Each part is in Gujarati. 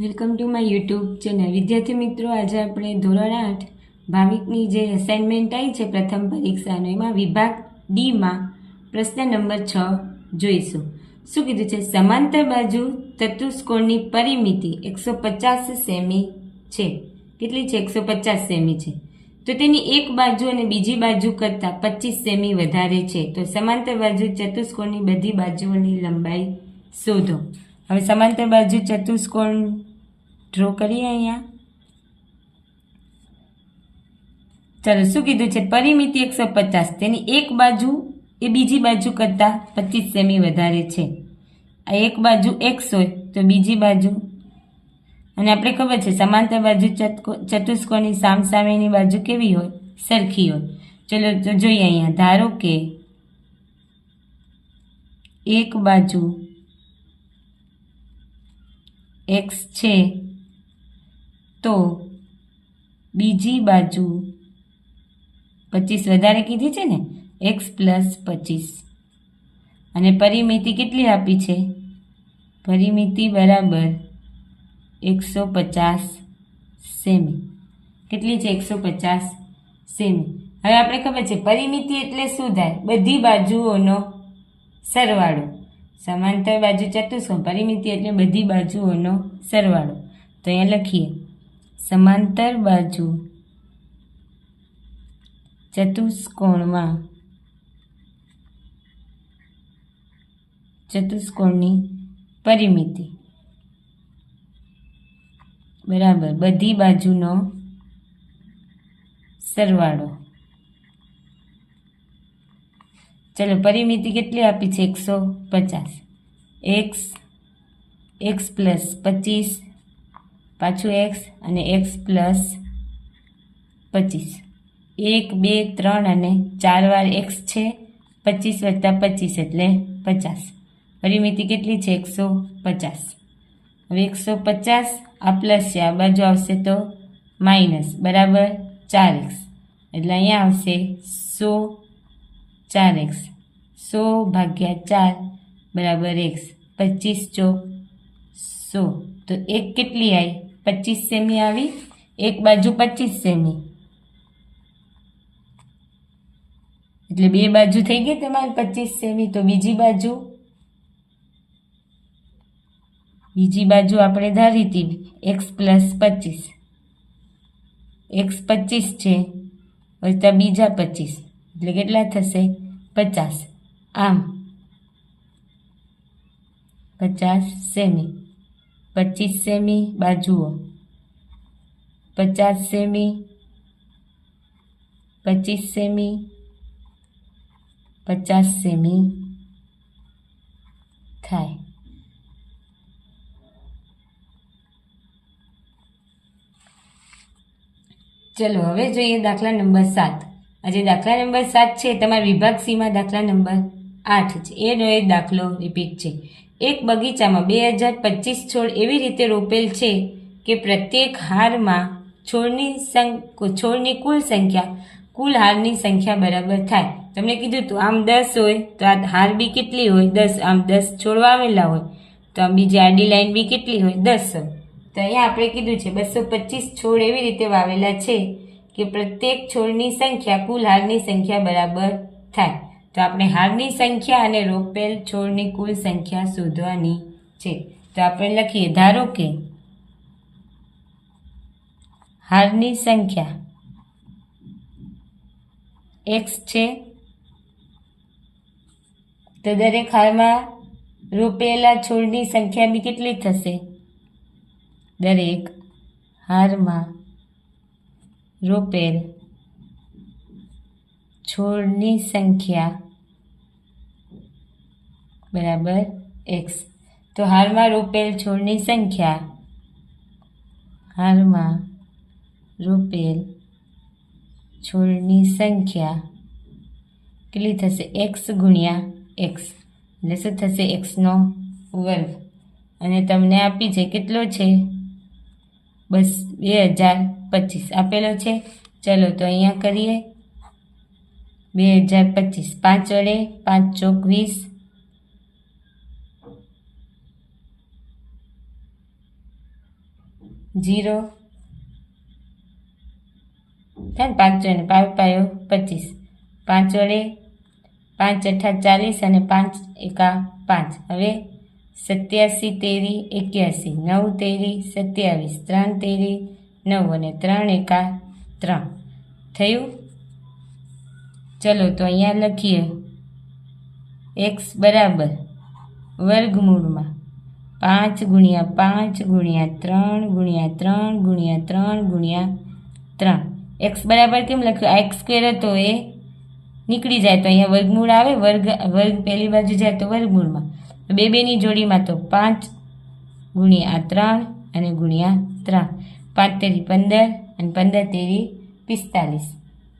Welcome to my YouTube channel. વિદ્યાર્થી મિત્રો, આજે આપણે ધોરણ આઠ ભાવિકની જે અસાઇનમેન્ટ આવી છે પ્રથમ પરીક્ષાનો, એમાં વિભાગ ડીમાં પ્રશ્ન નંબર છ જોઈશું. શું કીધું છે? સમાંતર બાજુ ચતુષ્કોણની પરિમિતિ એકસો પચાસ સેમી છે. કેટલી છે? એકસો પચાસ સેમી છે. તો તેની એક બાજુ અને બીજી બાજુ કરતાં પચીસ સેમી વધારે છે. તો સમાંતર બાજુ ચતુષ્કોણની બધી બાજુઓની લંબાઈ શોધો. હવે સમાંતર બાજુ ચતુષ્કોણ ડ્રો કરીએ અહીંયા. ચાલો, શું કીધું છે? પરિમિતિ એકસો પચાસ. તેની એક બાજુ એ બીજી બાજુ કરતાં પચીસ સેમી વધારે છે. આ એક બાજુ એક્સ હોય તો બીજી બાજુ. અને આપણે ખબર છે, સમાંતર બાજુ ચતુષ્કોણની સામસામેની બાજુ કેવી હોય? સરખી હોય. ચલો, તો જોઈએ અહીંયા. ધારો કે એક બાજુ એક્સ છે. તો બીજી બાજુ પચીસ વધારે કીધી છે ને? એક્સ પ્લસ પચીસ. અને પરિમિતિ કેટલી આપી છે? પરિમિતિ બરાબર એકસો પચાસ સેમી. કેટલી છે? એકસો પચાસ સેમી. હવે આપણે ખબર છે, પરિમિતિ એટલે શું થાય? બધી બાજુઓનો સરવાળો. સમાંતર બાજુ ચતુષ્કોણ, પરિમિતિ એટલે બધી બાજુઓનો સરવાળો. તો અહીંયા લખીએ. સમાંતર બાજુ ચતુષ્કોણમાં ચતુષ્કોણની પરિમિતિ. બરાબર, બધી બાજુનો સરવાળો. ચલો પરિમિતિ કેટલી આપી છે? એકસો પચાસ. એક્સ એક્સ પ્લસ પચીસ, પાછું એક્સ અને એક્સ પ્લસ પચીસ. એક, બે, ત્રણ અને ચાર વાર એક્સ છે, પચીસ વત્તા પચીસ એટલે પચાસ. પરિમિતિ કેટલી છે? એકસો પચાસ. હવે એકસો પચાસ આ પ્લસ છે, આ બાજુ આવશે તો માઇનસ બરાબર ચાર એક્સ એટલે અહીંયા આવશે સો ચાર એક્સ. સો ભાગ્યા ચાર બરાબર એક્સ. પચીસ ચોક. સો. તો એક કેટલી આવી પચીસ સેમી આવી. એક બાજુ પચીસ સેમી. એટલે બે બાજુ થઈ ગઈ તમારે પચીસ સેમી. તો બીજી બાજુ? બીજી બાજુ આપણે ધારી હતી એક્સ પ્લસ પચીસ. એક્સ પચીસ છે. વત્તા બીજા પચીસ. એટલે કેટલા થશે? પચાસ. આમ. પચાસ સેમી. પચીસ સેમી બાજુઓ. પચાસ સેમી. પચીસ સેમી. પચાસ સેમી. થાય. ચલો, હવે જોઈએ દાખલા નંબર સાત. આજે દાખલા નંબર સાત છે. તમારા વિભાગ સીમાં દાખલા નંબર આઠ છે. એનો એ દાખલો રિપીટ છે. એક બગીચામાં બે હજાર પચીસ છોડ એવી રીતે રોપેલ છે કે પ્રત્યેક હારમાં છોડની સંખ છોડની કુલ સંખ્યા, કુલ હારની સંખ્યા બરાબર થાય. તમને કીધું તું આમ દસ હોય તો આ હાર બી કેટલી હોય? દસ. આમ દસ છોડ વાવેલા હોય તો આમ બીજી આડી લાઈન બી કેટલી હોય? દસ તો અહીંયા આપણે કીધું છે બસો પચીસ છોડ એવી રીતે વાવેલા છે. કે પ્રત્યેક છોડની સંખ્યા કુલ હારની સંખ્યા બરાબર થાય. તો આપણે હારની સંખ્યા અને રોપેલ છોડની કુલ સંખ્યા શોધવાની છે. તો આપણે લખીએ, ધારો કે હારની સંખ્યા એક્સ છે, તો દરેક હારમાં રોપેલા છોડની સંખ્યા બી કેટલી થશે? દરેક હારમાં રોપેલ. છોડની સંખ્યા બરાબર એક્સ તો હાલમાં રોપેલ છોડની સંખ્યા હાલમાં રોપેલ છોડની સંખ્યા કેટલી થશે? એક્સ ગુણ્યા એક્સ એટલે શું થશે? એક્સનો વર્ગ. અને તમને આપી છે કેટલો છે? બસ બે હજાર. પચીસ આપેલો છે. ચલો તો અહીંયા કરીએ. બે હજાર પચીસ, પાંચ વડે પાંચ ચોક વીસ. જીરો. થાય પાંચ અને પાંચ પાયો પચીસ. પાંચ વડે પાંચ અઠા ચાલીસ અને પાંચ એકા પાંચ. હવે સત્યાસી તેરી એક્યાસી, નવ તેરી સત્યાવીસ, ત્રણ તેરી નવ અને ત્રણ એકા ત્રણ. થયું? ચલો તો અહીંયા લખીએ. એક્સ બરાબર વર્ગમૂળમાં પાંચ ગુણ્યા પાંચ ગુણ્યા ત્રણ ગુણ્યા ત્રણ ગુણ્યા ત્રણ ગુણ્યા ત્રણ. એક્સ બરાબર કેમ લખ્યું? આ એક્સ સ્ક્વેર હતો એ નીકળી જાય તો અહીંયા વર્ગમૂળ આવે, વર્ગ વર્ગ પહેલી બાજુ જાય તો વર્ગમૂળમાં. બે બેની જોડીમાં તો પાંચ ગુણ્યા ત્રણ અને ગુણ્યા ત્રણ. પાંચ તેરી પંદર અને પંદર તેરી પિસ્તાલીસ.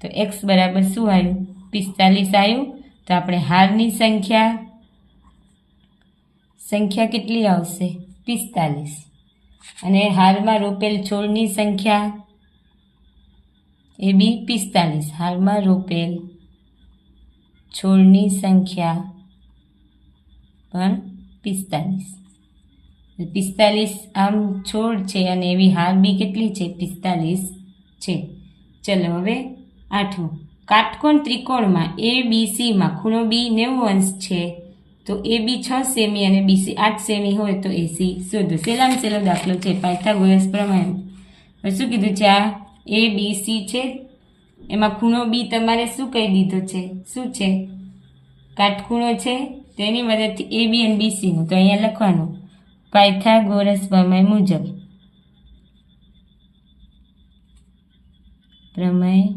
તો એક્સ બરાબર શું આવ્યું? પિસ્તાલીસ આવ્યું. તો આપણે હારની સંખ્યા સંખ્યા કેટલી આવશે? પિસ્તાલીસ. અને હારમાં રોપેલ છોડની સંખ્યા એ બી પિસ્તાલીસ. હારમાં રોપેલ છોડની સંખ્યા પણ પિસ્તાલીસ. પિસ્તાલીસ આમ છોડ છે અને એવી હાર બી કેટલી છે? પિસ્તાલીસ છે. ચલો હવે આઠમું. કાટકોણ ત્રિકોણમાં એ બી સીમાં ખૂણો બી નેવું અંશ છે. તો એ બી છ સેમી અને બીસી આઠ સેમી હોય તો એસી શોધો. સહેલામાં સેલો દાખલો છે પાયથાગોરસ પ્રમાણે. શું કીધું છે? આ એ બી સી છે. એમાં ખૂણો બી તમારે શું કહી દીધો છે? શું છે? કાટખૂણો છે. તેની મદદથી એ બી અને બીસીનું તો અહીંયા લખવાનું. પાયથાગોરસ પ્રમેય મુજબ. પ્રમેય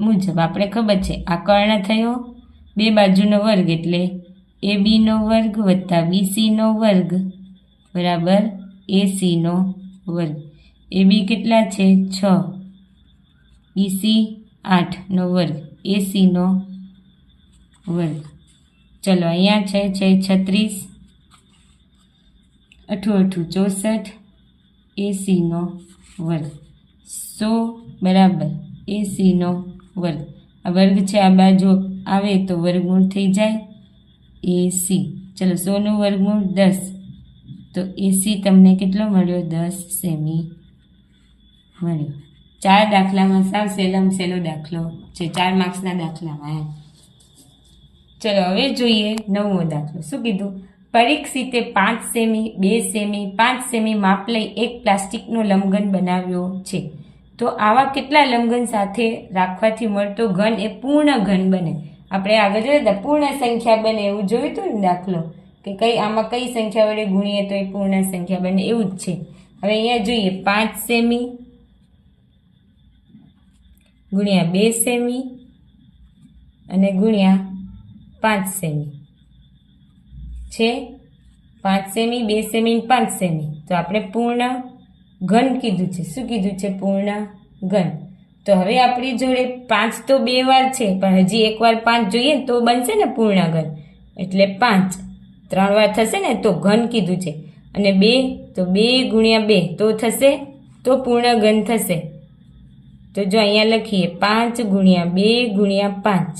મુજબ. આપણે ખબર છે, આ કર્ણ થયો, બે બાજુનો વર્ગ એટલે એ બીનો વર્ગ વત્તા બીસીનો વર્ગ બરાબર એસીનો વર્ગ. એ બી કેટલા છે? છ. બીસી આઠનો વર્ગ. એસીનો વર્ગ. ચલો, અહીંયા છે છે છત્રીસ. અઠું અઠું ચોસઠ એસીનો વર્ગ. સો બરાબર એસીનો વર્ગ. આ વર્ગ છે આ બાજુ આવે તો વર્ગમૂળ થઈ જાય એસી ચલો સોનું વર્ગમૂળ દસ. તો એસી તમને કેટલો મળ્યો? દસ સેમી મળ્યો. ચાર દાખલામાં સાવ સહેલામાં સહેલો દાખલો છે. ચાર માર્ક્સના દાખલામાં ચલો હવે જોઈએ નવમો દાખલો. શું કીધું? પરીક્ષિતે પાંચ સેમી, બે સેમી, પાંચ સેમી માપ લઈ એક પ્લાસ્ટિકનો લંબઘન બનાવ્યો છે. તો આવા કેટલા લંબઘન સાથે રાખવાથી મળતો ઘન એ પૂર્ણ ઘન બને. આપણે આગળ જોયું હતા પૂર્ણ સંખ્યા બને એવું જોયું હતું ને દાખલો. કે કઈ આમાં કઈ સંખ્યા વડે ગુણીએ તો એ પૂર્ણ સંખ્યા બને એવું જ છે. હવે અહીંયા જોઈએ પાંચ સેમી ગુણ્યા બે સેમી અને ગુણ્યા પાંચ સેમી. છે? પાંચ સેમી, બે સેમી પાંચ સેમી. તો આપણે પૂર્ણ ઘન કીધું છે. શું કીધું છે? પૂર્ણ ઘન. તો હવે આપણી જોડે પાંચ તો બે વાર છે, પણ હજી એકવાર પાંચ જોઈએ તો બનશે ને પૂર્ણ ઘન. એટલે પાંચ. ત્રણ વાર થશે ને તો ઘન કીધું છે. અને બે, તો બે ગુણ્યા બે તો થશે, તો પૂર્ણ ઘન થશે. તો જો અહીંયા લખીએ, પાંચ ગુણ્યા બે ગુણ્યા પાંચ.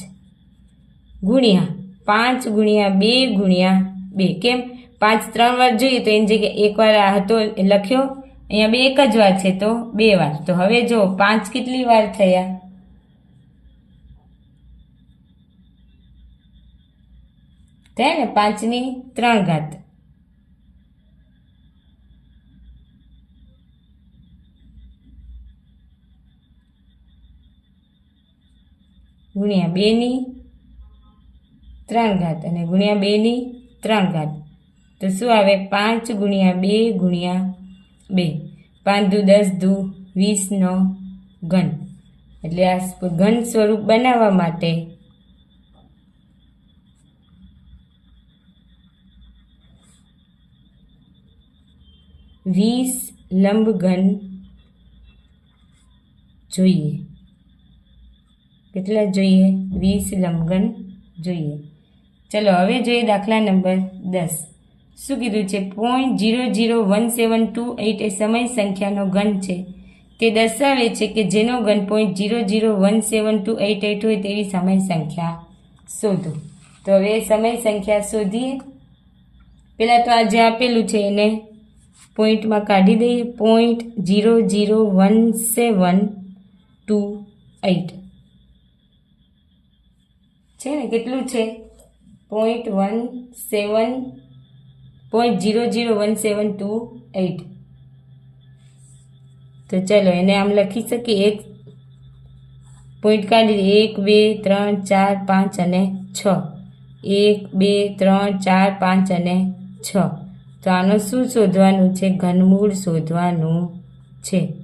ગુણ્યા પાંચ ગુણ્યા બે ગુણ્યા બે, કેમ? પાંચ, ત્રણ વાર જોઈએ તો એની જગ્યાએ એક વાર આ હતો એ લખ્યો. અહીંયા બે એક જ વાર છે તો બે વાર. તો હવે જો, પાંચ કેટલી વાર થયા? થયા ને? પાંચની ત્રણ ઘાત. ગુણ્યા બેની ત્રણ ઘાત. અને ગુણ્યા બેની ત્રણ ઘાત તો શું આવે? પાંચ ગુણ્યા બે ગુણ્યા બે. પાંચ દુ દસ દુ વીસનો ઘન. એટલે આ ઘન સ્વરૂપ બનાવવા માટે વીસ લંબઘન જોઈએ. કેટલા જોઈએ? વીસ લંબઘન જોઈએ. ચલો, હવે જોઈએ દાખલા નંબર દસ. શું કીધું છે? Point zero zero one seven two eight એ સમય સંખ્યાનો ઘન છે. તે દર્શાવે છે કે જેનો ઘન point zero zero one seven two eight eight હોય તેવી સમય સંખ્યા શોધો. તો હવે સમય સંખ્યા શોધીએ. પહેલાં તો આ જે આપેલું છે એને પોઈન્ટમાં કાઢી દઈએ. Point zero zero one seven two eight છે ને? કેટલું છે? Point one seven point zero zero one seven two eight તો ચલો એને આમ લખી શકીએ. એક પોઈન્ટ કાઢી એક, બે, ત્રણ, ચાર, પાંચ અને છ. એક, બે, ત્રણ, ચાર, પાંચ અને છ. તો આનો શું શોધવાનું છે? ઘનમૂળ શોધવાનું છે.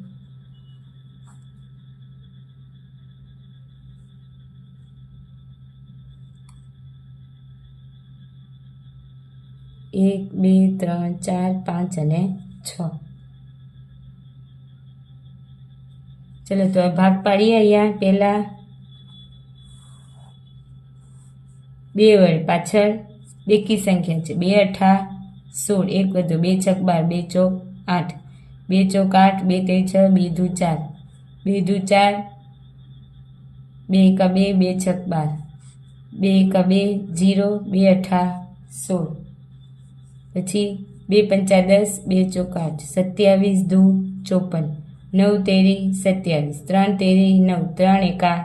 એક, બે, ત્રણ, ચાર, પાંચ અને છ. ચલો, તો ભાગ પાડીએ અહીંયા પહેલાં. બે વડે પાછળ. બેકી સંખ્યા છે. બે, અઠા, સોળ. એક વધુ બે, છક, બાર. બે, ચોક, આઠ. બે, ચોક, આઠ. બે, ત્રણ, છ. બે, દુ, ચાર. બે, દુ, ચાર. બે, એકા, બે. બે, છક, બાર. બે, એકા, બે, જીરો. બે, અઠા, સોળ. પછી બે પંચા દસ, બે ચોકા સત્યાવીસ, દુ ચોપન, નવ તેરી, સત્યાવીસ, ત્રણ તેરી, નવ, ત્રણ એકા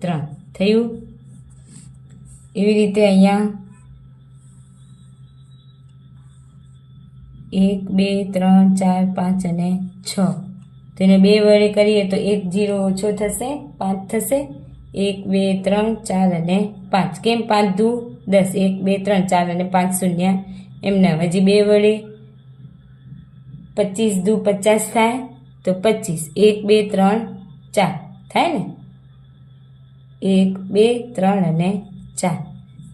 ત્રણ. થયું? એવી રીતે અહીંયા એક, બે, ત્રણ, ચાર, પાંચ અને છ. તેને બે વડે કરીએ તો એક જીરો ઓછો થશે, પાંચ થશે. એક, બે, ત્રણ, ચાર અને પાંચ. કેમ પાંચ દુ દસ. એક, બે, ત્રણ, ચાર અને પાંચ શૂન્ય. એમના હજી બે વડે પચીસ દુ પચાસ થાય, તો પચીસ. એક, બે, ત્રણ, ચાર. થાય ને? એક, બે, ત્રણ અને ચાર.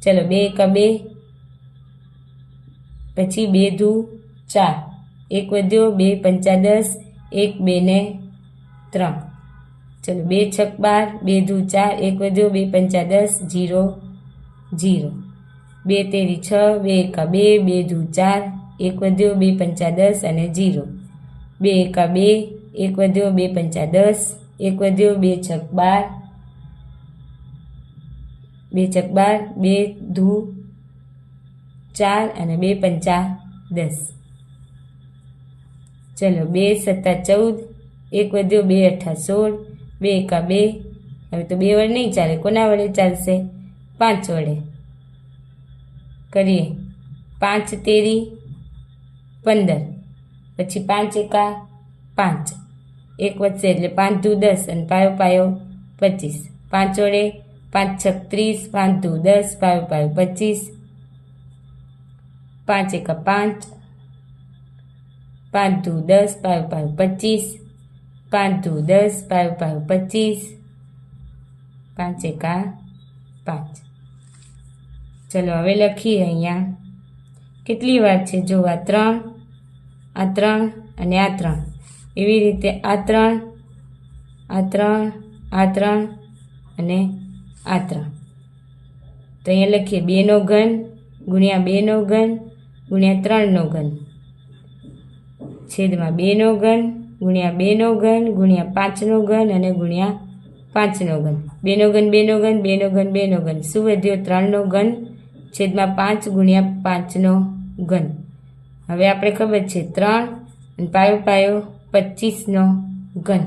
ચલો, બે એકા બે, પછી બે દુ ચાર. એક વધ્યો, બે પંચા દસ, એક, બે ને ત્રણ. ચલો, બે છક બાર, બે દુ ચાર, એક વધ્યો, બે પંચા દસ, જીરો જીરો. બે તેરી છ, બે એકા બે બે દુ ચાર, એક વધ્યો બે પંચા દસ અને જીરો. બે એકા બે, એક વધ્યો બે પંચા દસ, એક વધ્યો બે છક બાર, બે છક બાર, બે ધુ ચાર અને બે પંચા દસ. ચલો બે સત્તા ચૌદ, એક વધ્યો બે અઠા સોળ, બે એકા બે. હવે તો બે વડે નહીં ચાલે, કોના વડે ચાલશે? પાંચ વડે. કરીએ. પાંચ તેરી, પંદર. પછી પાંચ એકા, પાંચ. એક વધશે એટલે પાંચ દુ દસ અને પાયો પાયો પચીસ. પાંચ વડે પાંચ છક ત્રીસ પાંચ દુ દસ, પાયો પાયો પચીસ. પાંચ એકા પાંચ. પાંચ દુ દસ, પાયો પાયો પચીસ. પાંચ દુ દસ, પાયો પાયો પચીસ. પાંચ એકા પાંચ. ચલો, હવે લખીએ અહીંયા. કેટલી વાર છે? જો, આ ત્રણ આ ત્રણ અને આ ત્રણ. એવી રીતે આ ત્રણ આ ત્રણ આ ત્રણ અને આ ત્રણ. તો અહીંયા લખીએ બેનો ઘન ગુણ્યા બેનો ઘન ગુણ્યા ત્રણનો ઘન. છેદમાં બેનો ઘન ગુણ્યા બેનો ઘન ગુણ્યા પાંચનો ઘન અને ગુણ્યા પાંચનો ઘન. બેનો ઘન બેનો ઘન બેનો ઘન બેનો ઘન. શું વધ્યો? ત્રણનો ઘન છેદમાં પાંચ ગુણ્યા પાંચનો ઘન. હવે આપણે ખબર છે ત્રણ અને પાયો પાયો પચીસનો ઘન.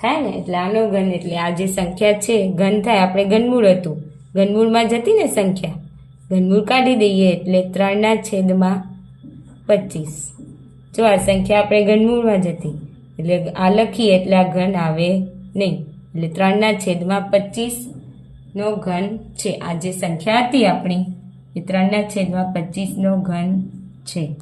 થાય ને? એટલે આનો ઘન એટલે આ જે સંખ્યા છે, ઘન થાય. આપણે ઘનમૂળ હતું. ઘનમૂળમાં જતી ને સંખ્યા. ઘનમૂળ કાઢી દઈએ એટલે ત્રણના છેદમાં પચીસ. જો આ સંખ્યા આપણે ઘનમૂળમાં જતી, એટલે આ લખીએ એટલે આ ઘન આવે નહીં. એટલે ત્રણના છેદમાં પચીસ નો ઘન છે. આ જે સંખ્યા હતી આપણી એ ત્રણના છેદમાં પચીસનો ઘન છે.